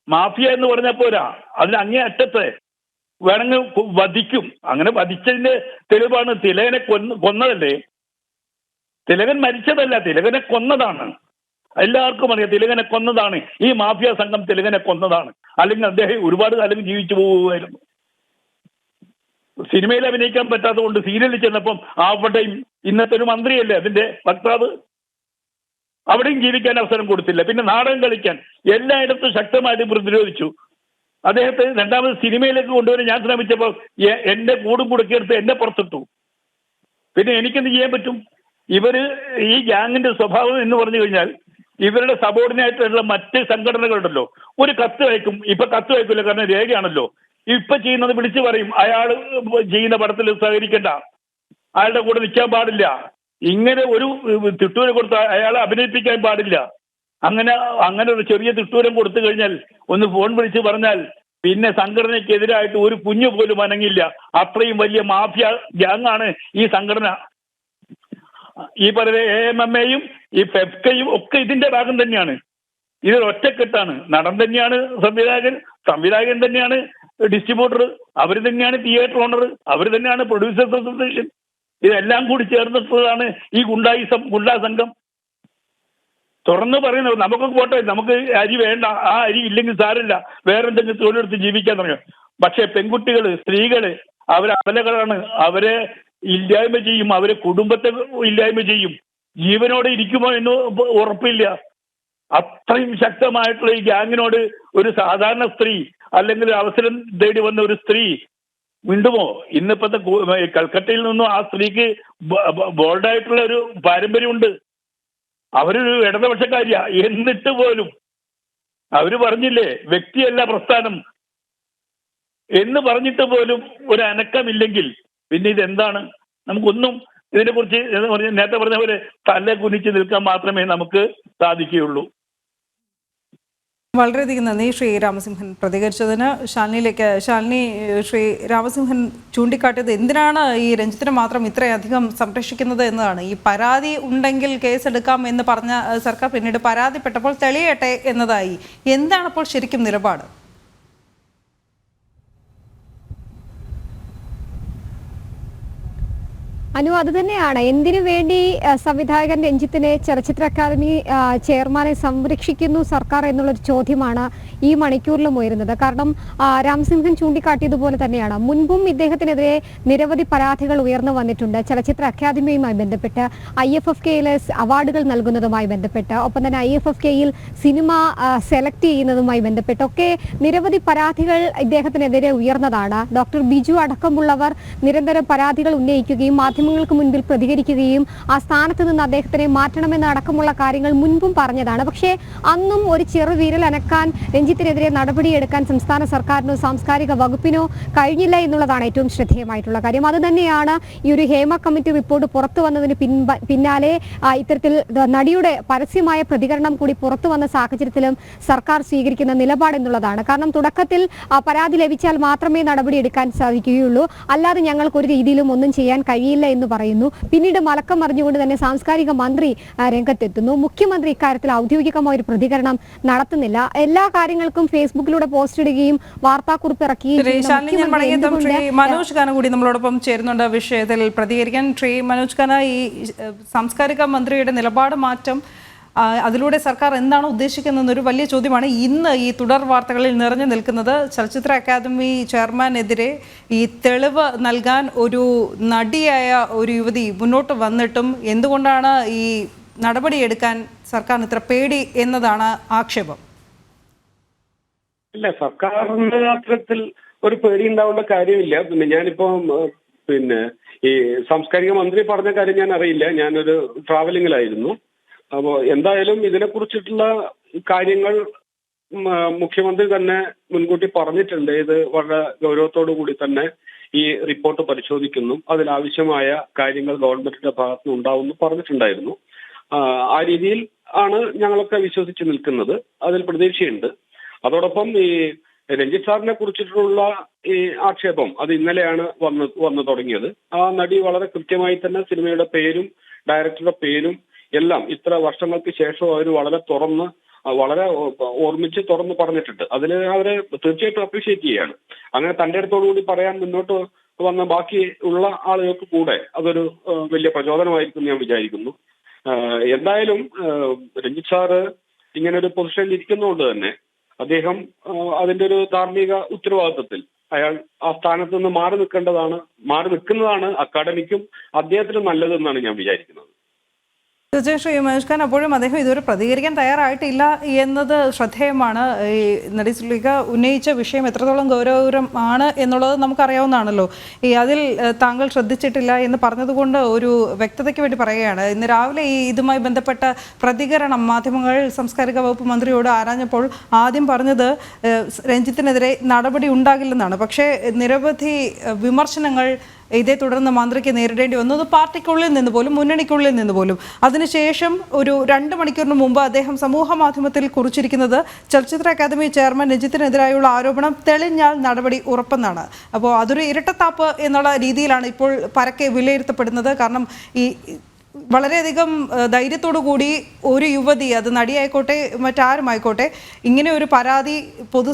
S3: മാഫിയ എന്ന് പറഞ്ഞ പോരാ. അതിന് അങ്ങേ അറ്റത്ത് വേണമെങ്കിൽ വധിക്കും. അങ്ങനെ വധിച്ചതിന്റെ തെളിവാണ് തിലകനെ കൊന്ന് കൊന്നതല്ലേ? തിലകൻ മരിച്ചതല്ല. തിലകനെ കൊന്നതാണ്. എല്ലാവർക്കും അറിയാം തിലകനെ കൊന്നതാണ്. ഈ മാഫിയ സംഘം തിലകനെ കൊന്നതാണ്. അല്ലെങ്കിൽ അദ്ദേഹം ഒരുപാട് കാലം ജീവിച്ചു പോകുമായിരുന്നു സിനിമയിൽ അഭിനയിക്കാൻ പറ്റാത്തത് കൊണ്ട് സീരിയലിൽ ചെന്നപ്പം ആവട്ടെയും ഇന്നത്തെ ഒരു മന്ത്രിയല്ലേ അതിന്റെ വക്താവ് അവിടെയും ജീവിക്കാൻ അവസരം കൊടുത്തില്ല. പിന്നെ നാടകം കളിക്കാൻ എല്ലായിടത്തും ശക്തമായിട്ട് പ്രതിരോധിച്ചു. അദ്ദേഹത്തെ രണ്ടാമത് സിനിമയിലേക്ക് കൊണ്ടുവരാൻ ഞാൻ ശ്രമിച്ചപ്പോൾ എന്റെ കൂടും കുടുക്കിയെടുത്ത് എന്നെ പുറത്തിട്ടു. പിന്നെ എനിക്കെന്ത് ചെയ്യാൻ പറ്റും? ഇവർ ഈ ഗ്യാങ്ങിന്റെ സ്വഭാവം എന്ന് പറഞ്ഞു കഴിഞ്ഞാൽ ഇവരുടെ സബോർഡിനേറ്റ് ആയിട്ടുള്ള മറ്റ് സംഘടനകളുണ്ടല്ലോ. ഒരു കത്ത് അയക്കും. ഇപ്പൊ കത്ത് അയക്കില്ല. കാരണം രേഖയാണല്ലോ. ഇപ്പൊ ചെയ്യുന്നത് വിളിച്ചു പറയും. അയാൾ ചെയ്യുന്ന പടത്തിൽ സഹകരിക്കണ്ട. അയാളുടെ കൂടെ നിൽക്കാൻ പാടില്ല. ഇങ്ങനെ ഒരു തിട്ടൂരം കൊടുത്ത അയാളെ അഭിനയിപ്പിക്കാൻ പാടില്ല. അങ്ങനെ അങ്ങനെ ഒരു ചെറിയ തിട്ടൂരം കൊടുത്തു കഴിഞ്ഞാൽ ഒന്ന് ഫോൺ വിളിച്ച് പറഞ്ഞാൽ പിന്നെ സംഘടനയ്ക്കെതിരായിട്ട് ഒരു കുഞ്ഞു പോലും അനങ്ങില്ല. അത്രയും വലിയ മാഫിയ ഗ്യാങ്ങാണ് ഈ സംഘടന. ഈ പറയുന്ന എ എം എം എയും ഈ ഫെഫ്കയും ഒക്കെ ഇതിന്റെ ഭാഗം തന്നെയാണ്. ഇത് ഒറ്റക്കെട്ടാണ്. നടൻ തന്നെയാണ് സംവിധായകൻ സംവിധായകൻ തന്നെയാണ് ഡിസ്ട്രിബ്യൂട്ടർ അവർ തന്നെയാണ് തിയേറ്റർ ഓണർ അവർ തന്നെയാണ് പ്രൊഡ്യൂസേഴ്സ് അസോസിയേഷൻ ഇതെല്ലാം കൂടി ചേർന്നിട്ടുള്ളതാണ് ഈ ഗുണ്ടായിസം ഗുണ്ടാ സംഘം. തുറന്നു പറയുന്നത് നമുക്ക് പോട്ടെ നമുക്ക് അരി വേണ്ട ആ അരി ഇല്ലെങ്കിൽ സാരമില്ല. വേറെന്തെങ്കിലും തൊഴിലെടുത്ത് ജീവിക്കാൻ തുടങ്ങും. പക്ഷെ പെൺകുട്ടികൾ സ്ത്രീകൾ അവർ അബലകളാണ് അവരെ ഇല്ലായ്മ ചെയ്യും അവരെ കുടുംബത്തെ ഇല്ലായ്മ ചെയ്യും. ജീവനോടെ ഇരിക്കുമോ എന്ന് ഉറപ്പില്ല. അത്രയും ശക്തമായിട്ടുള്ള ഈ ഗ്യാങ്ങിനോട് ഒരു സാധാരണ സ്ത്രീ അല്ലെങ്കിൽ ഒരു അവസരം തേടി വന്ന ഒരു സ്ത്രീ മിണ്ടുമോ? ഇന്നിപ്പത്തെ കൽക്കട്ടയിൽ നിന്നും ആ സ്ത്രീക്ക് ബോൾഡായിട്ടുള്ള ഒരു പാരമ്പര്യമുണ്ട്. അവരൊരു ഇടതുപക്ഷക്കാരിയ. എന്നിട്ട് പോലും അവർ പറഞ്ഞില്ലേ വ്യക്തിയല്ല പ്രസ്ഥാനം. എന്ന് പറഞ്ഞിട്ട് പോലും ഒരു അനക്കമില്ലെങ്കിൽ പിന്നെ ഇതെന്താണ്? നമുക്കൊന്നും ഇതിനെക്കുറിച്ച് കുറിച്ച് പറഞ്ഞ- നേരത്തെ പറഞ്ഞ പോലെ തല കുനിച്ച് നിൽക്കാൻ മാത്രമേ നമുക്ക് സാധിക്കുകയുള്ളൂ.
S1: വളരെയധികം നന്ദി ശ്രീ രാമസിംഹൻ പ്രതികരിച്ചതിന്. ശാലിനിയിലേക്ക് ശാലിനി ശ്രീ രാമസിംഹൻ ചൂണ്ടിക്കാട്ടിയത് എന്തിനാണ് ഈ രഞ്ജിത്തിനെ മാത്രം ഇത്രയധികം സംരക്ഷിക്കുന്നത് എന്നതാണ്? ഈ പരാതി ഉണ്ടെങ്കിൽ കേസെടുക്കാം എന്ന് പറഞ്ഞ സർക്കാർ പിന്നീട് പരാതിപ്പെട്ടപ്പോൾ തെളിയട്ടെ എന്നതായി. എന്താണ് അപ്പോൾ ശരിക്കും നിലപാട്?
S2: അനു അത് തന്നെയാണ്. എന്തിനു വേണ്ടി സംവിധായകൻ രഞ്ജിത്തിനെ ചലച്ചിത്ര അക്കാദമി ചെയർമാനെ സംരക്ഷിക്കുന്നു സർക്കാർ എന്നുള്ളൊരു ചോദ്യമാണ് ഈ മണിക്കൂറിലും ഉയരുന്നത്. കാരണം രാംസിംഹൻ ചൂണ്ടിക്കാട്ടിയതുപോലെ തന്നെയാണ്. മുൻപും ഇദ്ദേഹത്തിനെതിരെ നിരവധി പരാതികൾ ഉയർന്നു വന്നിട്ടുണ്ട്. ചലച്ചിത്ര അക്കാദമിയുമായി ബന്ധപ്പെട്ട് ഐ എഫ് എഫ് കെയിലെ അവാർഡുകൾ നൽകുന്നതുമായി ബന്ധപ്പെട്ട് ഒപ്പം തന്നെ ഐ എഫ് എഫ് കെയിൽ സിനിമ സെലക്ട് ചെയ്യുന്നതുമായി ബന്ധപ്പെട്ടൊക്കെ നിരവധി പരാതികൾ ഇദ്ദേഹത്തിനെതിരെ ഉയർന്നതാണ്. ഡോക്ടർ ബിജു അടക്കമുള്ളവർ നിരന്തരം പരാതികൾ ഉന്നയിക്കുകയും മാധ്യമങ്ങൾക്ക് മുൻപിൽ പ്രതികരിക്കുകയും ആ സ്ഥാനത്ത് നിന്ന് അദ്ദേഹത്തിനെ മാറ്റണമെന്ന് അടക്കമുള്ള കാര്യങ്ങൾ മുൻപും പറഞ്ഞതാണ്. പക്ഷേ അന്നും ഒരു ചെറു വിരൽ അനക്കാൻ രഞ്ജിത്തിനെതിരെ നടപടിയെടുക്കാൻ സംസ്ഥാന സർക്കാരിനോ സാംസ്കാരിക വകുപ്പിനോ കഴിഞ്ഞില്ല എന്നുള്ളതാണ് ഏറ്റവും ശ്രദ്ധേയമായിട്ടുള്ള കാര്യം. അത് തന്നെയാണ് ഈ ഒരു ഹേമ കമ്മിറ്റി റിപ്പോർട്ട് പുറത്തു വന്നതിന് പിന്നാലെ ഇത്തരത്തിൽ നടിയുടെ പരസ്യമായ പ്രതികരണം കൂടി പുറത്തു വന്ന സാഹചര്യത്തിലും സർക്കാർ സ്വീകരിക്കുന്ന നിലപാട് എന്നുള്ളതാണ്. കാരണം തുടക്കത്തിൽ പരാതി ലഭിച്ചാൽ മാത്രമേ നടപടിയെടുക്കാൻ സാധിക്കുകയുള്ളൂ. അല്ലാതെ ഞങ്ങൾക്ക് ഒരു രീതിയിലും ഒന്നും ചെയ്യാൻ കഴിയില്ല എന്ന് പറയുന്നു. പിന്നീട് മലക്കം മറിഞ്ഞുകൊണ്ട് തന്നെ സാംസ്കാരിക മന്ത്രി രംഗത്തെത്തുന്നു. മുഖ്യമന്ത്രി ഇക്കാര്യത്തിൽ ഔദ്യോഗികമായ ഒരു പ്രതികരണം നടത്തുന്നില്ല. എല്ലാ കാര്യങ്ങൾക്കും ഫേസ്ബുക്കിലൂടെ പോസ്റ്റ് ഇടുകയും വാർത്താക്കുറിപ്പ് ഇറക്കുകയും
S1: മനോജ് ഖാന കൂടി നമ്മളോടൊപ്പം ചേരുന്നുണ്ട് വിഷയത്തിൽ പ്രതികരിക്കാൻ. ശ്രീ മനോജ് ഖാന ഈ സാംസ്കാരിക മന്ത്രിയുടെ നിലപാട് മാറ്റം അതിലൂടെ സർക്കാർ എന്താണ് ഉദ്ദേശിക്കുന്നത് ഉദ്ദേശിക്കുന്നതെന്നൊരു വലിയ ചോദ്യമാണ്. ഇന്ന് ഈ തുടർ വാർത്തകളിൽ നിറഞ്ഞു നിൽക്കുന്നത് ചലച്ചിത്ര അക്കാദമി ചെയർമാനെതിരെ ഈ തെളിവ് നൽകാൻ ഒരു നടിയായ ഒരു യുവതി മുന്നോട്ട് വന്നിട്ടും എന്തുകൊണ്ടാണ് ഈ നടപടിയെടുക്കാൻ സർക്കാരിന് ഇത്ര പേടി എന്നതാണ് ആക്ഷേപം?
S4: ഇല്ല സർക്കാരിന് അത്തരത്തിൽ ഒരു പേടി ഉണ്ടാവേണ്ട കാര്യമില്ല. പിന്നെ ഞാനിപ്പോ പിന്നെ ഈ സാംസ്കാരിക മന്ത്രി പറഞ്ഞ കാര്യം ഞാൻ അറിയില്ല ഞാനൊരു ട്രാവലിംഗിലായിരുന്നു അപ്പോൾ എന്തായാലും ഇതിനെക്കുറിച്ചിട്ടുള്ള കാര്യങ്ങൾ മുഖ്യമന്ത്രി തന്നെ മുൻകൂട്ടി പറഞ്ഞിട്ടുണ്ട്. ഇത് വളരെ ഗൗരവത്തോടു കൂടി തന്നെ ഈ റിപ്പോർട്ട് പരിശോധിക്കുന്നു. അതിലാവശ്യമായ കാര്യങ്ങൾ ഗവൺമെന്റിന്റെ ഭാഗത്ത് നിന്ന് ഉണ്ടാവുമെന്ന് പറഞ്ഞിട്ടുണ്ടായിരുന്നു. ആ രീതിയിൽ ആണ് ഞങ്ങളൊക്കെ വിശ്വസിച്ച് നിൽക്കുന്നത്. അതിൽ പ്രതീക്ഷയുണ്ട്. അതോടൊപ്പം ഈ രഞ്ജിത് സാറിനെ കുറിച്ചിട്ടുള്ള ഈ ആക്ഷേപം അത് ഇന്നലെയാണ് വന്ന് വന്നു തുടങ്ങിയത്. ആ നടി വളരെ കൃത്യമായി തന്നെ സിനിമയുടെ പേരും ഡയറക്ടറുടെ പേരും എല്ലാം ഇത്ര വർഷങ്ങൾക്ക് ശേഷം അവർ വളരെ തുറന്ന് വളരെ ഓർമ്മിച്ച് തുറന്ന് പറഞ്ഞിട്ടുണ്ട്. അതിൽ അവരെ തീർച്ചയായിട്ടും അപ്രീഷിയേറ്റ് ചെയ്യാണ് അങ്ങനെ തന്റെ അടുത്തോടു കൂടി പറയാൻ മുന്നോട്ട് വന്ന ബാക്കി ഉള്ള ആളുകൾക്ക് കൂടെ അതൊരു വലിയ പ്രചോദനമായിരിക്കും ഞാൻ വിചാരിക്കുന്നു. എന്തായാലും രഞ്ജിത് സാറ് ഇങ്ങനെ ഒരു പൊസിഷനിൽ ഇരിക്കുന്നതുകൊണ്ട് തന്നെ അദ്ദേഹം അതിന്റെ ഒരു ധാർമ്മിക ഉത്തരവാദിത്വത്തിൽ അയാൾ ആ സ്ഥാനത്ത് നിന്ന് മാറി നിൽക്കേണ്ടതാണ് മാറി നിൽക്കുന്നതാണ് അക്കാഡമിക്കും അദ്ദേഹത്തിനും നല്ലതെന്നാണ് ഞാൻ വിചാരിക്കുന്നത്.
S1: തീർച്ചയായും ശ്രീ മനോജ് അപ്പോഴും അദ്ദേഹം ഇതുവരെ പ്രതികരിക്കാൻ തയ്യാറായിട്ടില്ല എന്നത് ശ്രദ്ധേയമാണ്. ഈ നടി സുലിക ഉന്നയിച്ച വിഷയം എത്രത്തോളം ഗൗരവപൂരം ആണ് എന്നുള്ളത് നമുക്കറിയാവുന്നതാണല്ലോ. ഈ അതിൽ താങ്കൾ ശ്രദ്ധിച്ചിട്ടില്ല എന്ന് പറഞ്ഞതുകൊണ്ട് ഒരു വ്യക്തതയ്ക്ക് വേണ്ടി പറയുകയാണ്. ഇന്ന് രാവിലെ ഈ ഇതുമായി ബന്ധപ്പെട്ട പ്രതികരണം മാധ്യമങ്ങൾ സാംസ്കാരിക വകുപ്പ് മന്ത്രിയോട് ആരാഞ്ഞപ്പോൾ ആദ്യം പറഞ്ഞത് രഞ്ജിത്തിനെതിരെ നടപടി ഉണ്ടാകില്ലെന്നാണ്. പക്ഷേ നിരവധി വിമർശനങ്ങൾ ഇതേ തുടർന്ന് മന്ത്രിക്ക് നേരിടേണ്ടി വന്നു അത് പാർട്ടിക്കുള്ളിൽ നിന്ന് പോലും മുന്നണിക്കുള്ളിൽ നിന്ന് പോലും. അതിനുശേഷം ഒരു രണ്ട് മണിക്കൂറിന് മുമ്പ് അദ്ദേഹം സമൂഹ മാധ്യമത്തിൽ കുറിച്ചിരിക്കുന്നത് ചലച്ചിത്ര അക്കാദമി ചെയർമാൻ രഞ്ജിത്തിനെതിരായുള്ള ആരോപണം തെളിഞ്ഞാൽ നടപടി ഉറപ്പെന്നാണ്. അപ്പോൾ അതൊരു ഇരട്ടത്താപ്പ് എന്നുള്ള രീതിയിലാണ് ഇപ്പോൾ പരക്കെ വിലയിരുത്തപ്പെടുന്നത്. കാരണം ഈ വളരെയധികം ധൈര്യത്തോടു കൂടി ഒരു യുവതി അത് നടിയായിക്കോട്ടെ മറ്റാരുമായിക്കോട്ടെ ഇങ്ങനെ ഒരു പരാതി പൊതു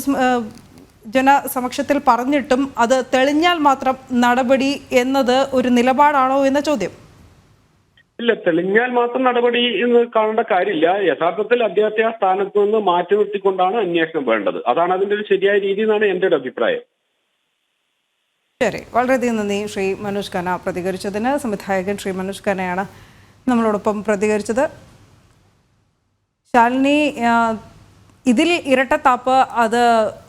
S1: ജനസമക്ഷത്തിൽ പറഞ്ഞിട്ടും അത് തെളിഞ്ഞാൽ മാത്രം നടപടി എന്നത് ഒരു നിലപാടാണോ എന്ന ചോദ്യം.
S4: ഇല്ല തെളിഞ്ഞാൽ മാത്രം നടപടി എന്ന് കാണേണ്ട കാര്യമില്ല. യഥാർത്ഥത്തിൽ അദ്ദേഹത്തെ ആ സ്ഥാനത്ത് നിന്ന് മാറ്റി നിർത്തിക്കൊണ്ടാണ് അന്വേഷണം വേണ്ടത്. അതാണ് അതിന്റെ ഒരു ശരിയായ രീതി എന്നാണ് എന്റെ ഒരു അഭിപ്രായം.
S1: ശരി. വളരെയധികം നന്ദി ശ്രീ മനോജ് കന പ്രതികരിച്ചതിന്. സംവിധായകൻ ശ്രീ മനോജ് കനയാണ് നമ്മളോടൊപ്പം പ്രതികരിച്ചത്. ശാലിനി ഇതിൽ ഇരട്ടത്താപ്പ് അത്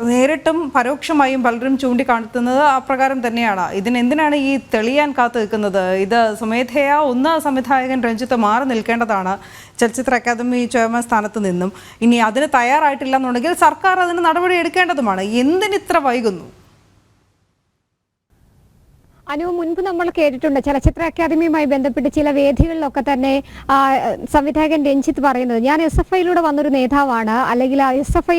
S1: നേരിട്ടും പരോക്ഷമായും പലരും ചൂണ്ടിക്കാണുത്തുന്നത് അപ്രകാരം തന്നെയാണ്. ഇതിനെന്തിനാണ് ഈ തെളിയാൻ കാത്തു നിൽക്കുന്നത്? ഇത് സ്വമേധയാ ഒന്ന് സംവിധായകൻ രഞ്ജിത്ത് മാറി നിൽക്കേണ്ടതാണ് ചലച്ചിത്ര അക്കാദമി ചെയർമാൻ സ്ഥാനത്ത് നിന്നും. ഇനി അതിന് തയ്യാറായിട്ടില്ല എന്നുണ്ടെങ്കിൽ സർക്കാർ അതിന് നടപടി എടുക്കേണ്ടതുമാണ്. എന്തിനിത്ര വൈകുന്നു?
S2: അനു മുൻപ് നമ്മൾ കേട്ടിട്ടുണ്ട് ചലച്ചിത്ര അക്കാദമിയുമായി ബന്ധപ്പെട്ട് ചില വേദികളിലൊക്കെ തന്നെ സംവിധായകൻ രഞ്ജിത്ത് പറയുന്നത് ഞാൻ എസ് എഫ് ഐയിലൂടെ വന്നൊരു നേതാവാണ് അല്ലെങ്കിൽ എസ് എഫ്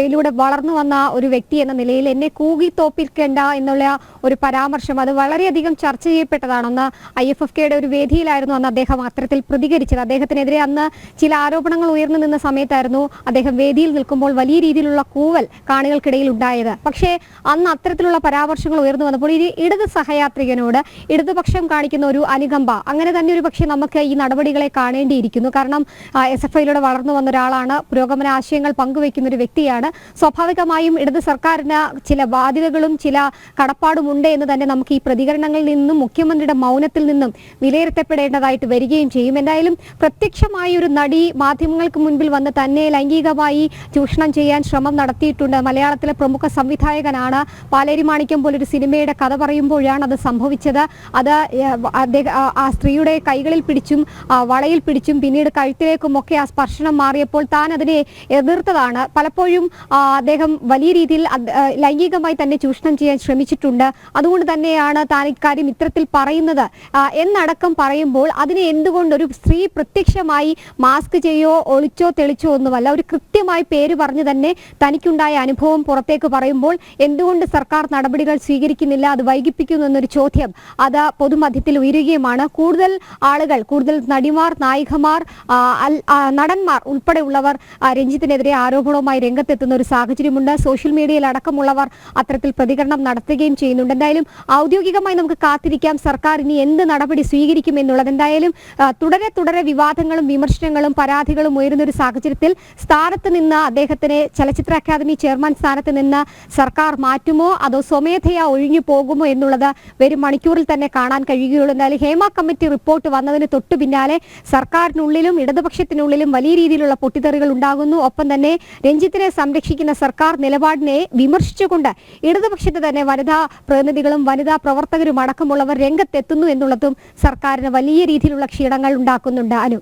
S2: ഐയിലൂടെ വളർന്നു വന്ന ഒരു വ്യക്തി എന്ന നിലയിൽ എന്നെ കൂകി തോപ്പിക്കേണ്ട എന്നുള്ള ഒരു പരാമർശം അത് വളരെയധികം ചർച്ച ചെയ്യപ്പെട്ടതാണെന്ന് ഐ എഫ് എഫ് കെയുടെ ഒരു വേദിയിലായിരുന്നു അന്ന് അദ്ദേഹം അത്തരത്തിൽ പ്രതികരിച്ചത്. അദ്ദേഹത്തിനെതിരെ അന്ന് ചില ആരോപണങ്ങൾ ഉയർന്നു നിന്ന സമയത്തായിരുന്നു അദ്ദേഹം വേദിയിൽ നിൽക്കുമ്പോൾ വലിയ രീതിയിലുള്ള കൂവൽ കാണികൾക്കിടയിൽ ഉണ്ടായത്. പക്ഷേ അന്ന് അത്തരത്തിലുള്ള പരാമർശങ്ങൾ ഉയർന്നു വന്നപ്പോൾ ഇനി ഇടത് സഹയാത്രികനോട് ഇടതുപക്ഷം കാണിക്കുന്ന ഒരു അനുകമ്പ. അങ്ങനെ തന്നെ ഒരു പക്ഷേ നമുക്ക് ഈ നടപടികളെ കാണേണ്ടിയിരിക്കുന്നു. കാരണം എസ് എഫ് ഐയിലൂടെ വളർന്നു വന്ന ഒരാളാണ്. പുരോഗമന ആശയങ്ങൾ പങ്കുവെക്കുന്ന ഒരു വ്യക്തിയാണ്. സ്വാഭാവികമായും ഇടത് സർക്കാരിന് ചില ബാധ്യതകളും ചില കടപ്പാടും ഉണ്ട് എന്ന് തന്നെ നമുക്ക് ഈ പ്രതികരണങ്ങളിൽ നിന്നും മുഖ്യമന്ത്രിയുടെ മൗനത്തിൽ നിന്നും വിലയിരുത്തപ്പെടേണ്ടതായിട്ട് വരികയും ചെയ്യും. എന്തായാലും പ്രത്യക്ഷമായി ഒരു നടി മാധ്യമങ്ങൾക്ക് മുൻപിൽ വന്ന് തന്നെ ലൈംഗികമായി ചൂഷണം ചെയ്യാൻ ശ്രമം നടത്തിയിട്ടുണ്ട്. മലയാളത്തിലെ പ്രമുഖ സംവിധായകനാണ്. പാലേരി മാണിക്യം പോലൊരു സിനിമയുടെ കഥ പറയുമ്പോഴാണ് അത് സംഭവിച്ചത്. അത് ആ- സ്ത്രീയുടെ കൈകളിൽ പിടിച്ചും വളയിൽ പിടിച്ചും പിന്നീട് കഴുത്തിലേക്കും ഒക്കെ ആ സ്പർശനം മാറിയപ്പോൾ താൻ അതിനെ എതിർത്തതാണ്. പലപ്പോഴും അദ്ദേഹം വലിയ രീതിയിൽ ലൈംഗികമായി തന്നെ ചൂഷണം ചെയ്യാൻ ശ്രമിച്ചിട്ടുണ്ട്. അതുകൊണ്ട് തന്നെയാണ് താൻ ഇക്കാര്യം ഇത്തരത്തിൽ പറയുന്നത്. എന്നടക്കം പറയുമ്പോൾ അതിനെ എന്തുകൊണ്ട് ഒരു സ്ത്രീ പ്രത്യക്ഷമായി മാസ്ക് ചെയ്യോ ഒളിച്ചോ തെളിച്ചോ ഒന്നുമല്ല ഒരു കൃത്യമായി പേര് പറഞ്ഞു തന്നെ തനിക്കുണ്ടായ അനുഭവം പുറത്തേക്ക് പറയുമ്പോൾ എന്തുകൊണ്ട് സർക്കാർ നടപടികൾ സ്വീകരിക്കുന്നില്ല അത് വൈകിപ്പിക്കുന്നു എന്നൊരു ചോദ്യം. അത് പൊതുമധ്യത്തിൽ ഉയരുകയുമാണ്. കൂടുതൽ ആളുകൾ കൂടുതൽ നടിമാർ നായികമാർ നടന്മാർ ഉൾപ്പെടെയുള്ളവർ രഞ്ജിത്തിനെതിരെ ആരോപണവുമായി രംഗത്തെത്തുന്ന ഒരു സാഹചര്യമുണ്ട്. സോഷ്യൽ മീഡിയയിൽ അടക്കമുള്ളവർ അത്തരത്തിൽ പ്രതികരണം നടത്തുകയും ചെയ്യുന്നുണ്ട്. എന്തായാലും ഔദ്യോഗികമായി നമുക്ക് കാത്തിരിക്കാം. സർക്കാർ ഇനി എന്ത് നടപടി സ്വീകരിക്കും എന്നുള്ളത്. എന്തായാലും തുടരെ തുടരെ വിവാദങ്ങളും വിമർശനങ്ങളും പരാതികളും ഉയരുന്ന ഒരു സാഹചര്യത്തിൽ സ്ഥാനത്ത് നിന്ന് അദ്ദേഹത്തിനെ ചലച്ചിത്ര അക്കാദമി ചെയർമാൻ സ്ഥാനത്ത് നിന്ന് സർക്കാർ മാറ്റുമോ? അതോ സ്വമേധയാ ഒഴിഞ്ഞു പോകുമോ എന്നുള്ളത് വരും മണിക്കൂറിൽ തന്നെ കാണാൻ കഴിയുകയുള്ളൂ. എന്നാലും ഹേമ കമ്മിറ്റി റിപ്പോർട്ട് വന്നതിന് തൊട്ടു പിന്നാലെ സർക്കാരിനുള്ളിലും ഇടതുപക്ഷത്തിനുള്ളിലും വലിയ രീതിയിലുള്ള പൊട്ടിത്തെറികൾ ഉണ്ടാകുന്നു. ഒപ്പം തന്നെ രഞ്ജിത്തിനെ സംരക്ഷിക്കുന്ന സർക്കാർ നിലപാടിനെ വിമർശിച്ചുകൊണ്ട് ഇടതുപക്ഷത്ത് തന്നെ വനിതാ പ്രതിനിധികളും വനിതാ പ്രവർത്തകരും അടക്കമുള്ളവർ രംഗത്തെത്തുന്നു എന്നുള്ളതും സർക്കാരിന് വലിയ രീതിയിലുള്ള ക്ഷീണങ്ങൾ ഉണ്ടാക്കുന്നുണ്ട്. അനു